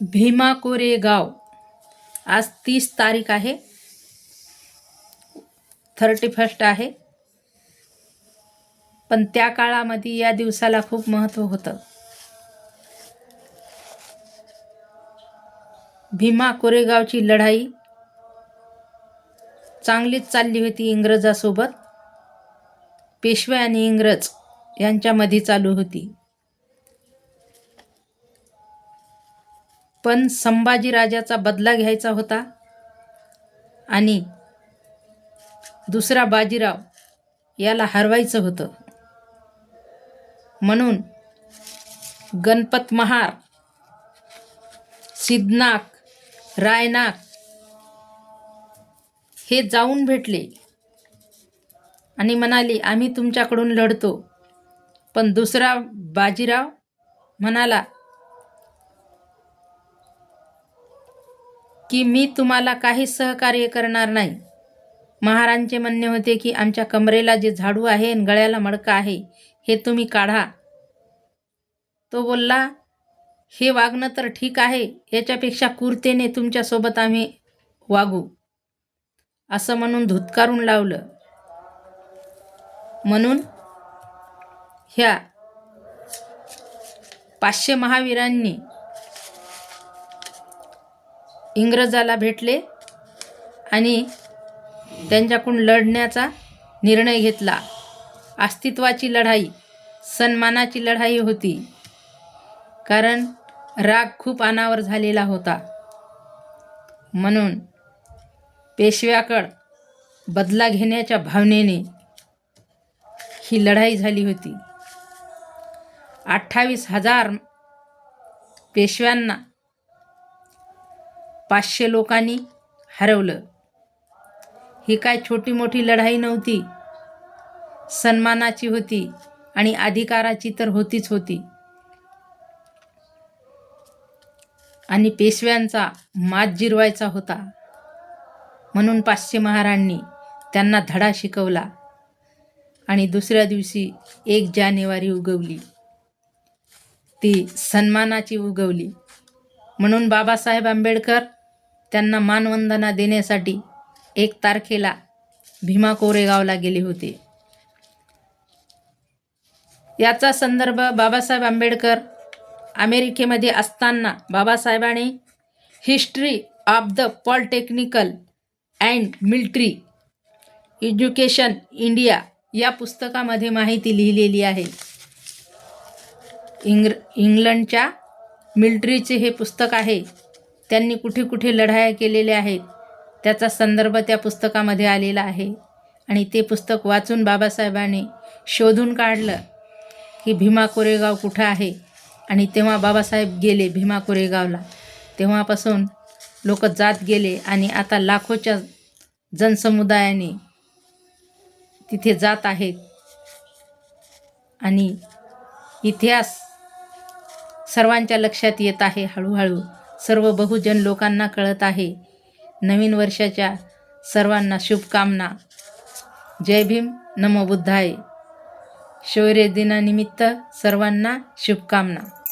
भीमा कोरेगाव आज तीस तारीख आहे. थर्टी फर्स्ट आहे. पण त्या काळामध्ये या दिवसाला खूप महत्त्व होतं. भीमा कोरेगावची लढाई चांगलीच चालली होती इंग्रजासोबत. पेशवे आणि इंग्रज यांच्यामध्ये चालू होती. पण संभाजीराजाचा बदला घ्यायचा होता आणि दुसरा बाजीराव याला हरवायचं होतं. म्हणून गणपत महार सिद्धनाक रायनाक हे जाऊन भेटले आणि म्हणाले आम्ही तुमच्याकडून लढतो. पण दुसरा बाजीराव म्हणाला की मी तुम्हाला काही सहकार्य करणार नाही. महाराजांचे म्हणणे होते की आमच्या कमरेला जे झाडू आहे आणि गळ्याला मडका आहे हे तुम्ही काढा. तो बोलला हे वागणं तर ठीक आहे याच्यापेक्षा कुर्तेने तुमच्यासोबत आम्ही वागू. असं म्हणून धुतकारून लावलं. म्हणून ह्या पाचशे महावीरांनी इंग्रजाला भेटले आणि त्यांच्याकडून लढण्याचा निर्णय घेतला. अस्तित्वाची लढाई सन्मानाची लढाई होती. कारण राग खूप अनावर झालेला होता. म्हणून पेशव्याकड बदला घेण्याच्या भावनेने ही लढाई झाली होती. अठ्ठावीस हजार पेशव्यांना पाचशे लोकांनी हरवलं. ही काय छोटी मोठी लढाई नव्हती. सन्मानाची होती आणि अधिकाराची तर होतीच होती. आणि पेशव्यांचा मात जिरवायचा होता. म्हणून पाचशे महारांनी त्यांना धडा शिकवला आणि दुसऱ्या दिवशी एक जानेवारी उगवली. ती सन्मानाची उगवली. म्हणून बाबासाहेब आंबेडकर त्यांना मानवंदना देण्यासाठी एक तारखेला भीमा कोरेगावला गेले होते. याचा संदर्भ बाबासाहेब आंबेडकर अमेरिकेमध्ये असताना बाबासाहेबांनी history of the polytechnical and military education India या पुस्तकामध्ये माहिती लिहिलेली आहे. इंग्र इंग्लंडच्या मिल्ट्रीचे हे पुस्तक आहे. त्यांनी कुठे कुठे लढाया केलेल्या आहेत त्याचा संदर्भ त्या पुस्तकामध्ये आलेला आहे. आणि ते पुस्तक वाचून बाबासाहेबांनी शोधून काढलं की भीमा कोरेगाव कुठं आहे. आणि तेव्हा बाबासाहेब गेले भीमा कोरेगावला. तेव्हापासून लोक जात गेले आणि आता लाखोच्या जनसमुदायाने तिथे जात आहेत. आणि इतिहास सर्वांच्या लक्षात येत आहे हळूहळू. सर्व बहुजन लोकांना कळत आहे. नवीन वर्षाच्या सर्वांना शुभकामना. जय भीम. नमो बुद्धाय. शौर्य दिनानिमित्त सर्वांना शुभकामना.